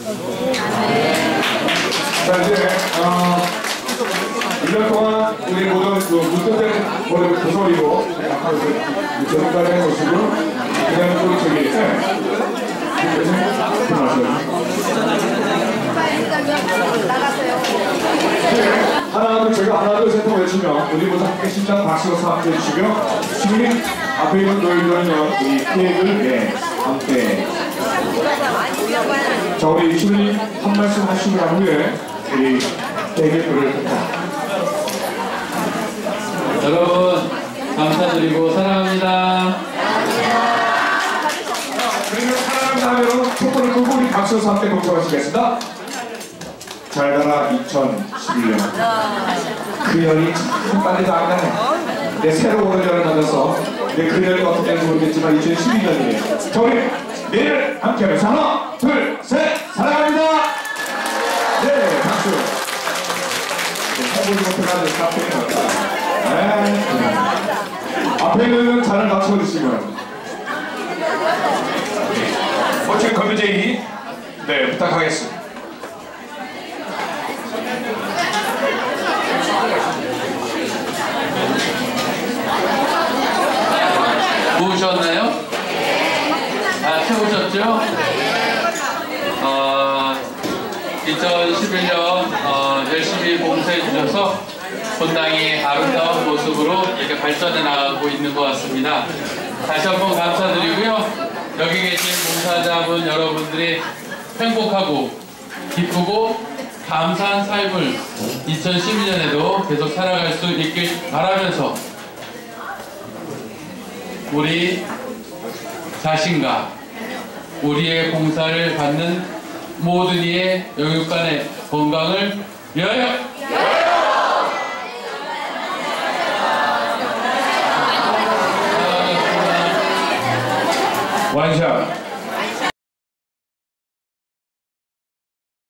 자 이제 어, 1년 동안 우리 모든 그 무뜻된 모든 구설이고 저기까지 한 것이고 그다음에 또 저기 네. 하나 둘 제가 하나 둘셋 외치면 우리 모두 함께 심장 박수로 함께 해주시고요 지금 앞에 있는 노인들은요 이 케이크를 네, 함께 자 우리 주님 한 말씀 하시고 난 후에 우리 대결을 합니다. 여러분 감사드리고 사랑합니다. 그리고 사랑합니다 하면 촛불을 끄고 우리 박수로 함께 동참하시겠습니다. 잘 가라 2011년. 그년이 참 빨리 다가네. 내 새로 오는 년을 만나서 내 그년이 어떻게 되는지 모르겠지만 2012년이에요. 자 우리 내일 함께 하면서 하나 둘셋 사랑합니다 네 박수 네, 해 보지 못해가지고 앞에 있는 네. 앞에 있는 잔을 낮춰주시면 멋진 건배제이 네 부탁하겠습니다 모으셨나요? 아, 채우셨죠? 어, 2011년 어, 열심히 봉사 해 주셔서 본당이 아름다운 모습으로 이렇게 발전해 나가고 있는 것 같습니다. 다시 한번 감사드리고요. 여기 계신 봉사자분 여러분들이 행복하고 기쁘고 감사한 삶을 2012년에도 계속 살아갈 수 있길 바라면서 우리 자신과 우리의 봉사를 받는 모든 이의 영육간의 건강을 위하여 玩一下。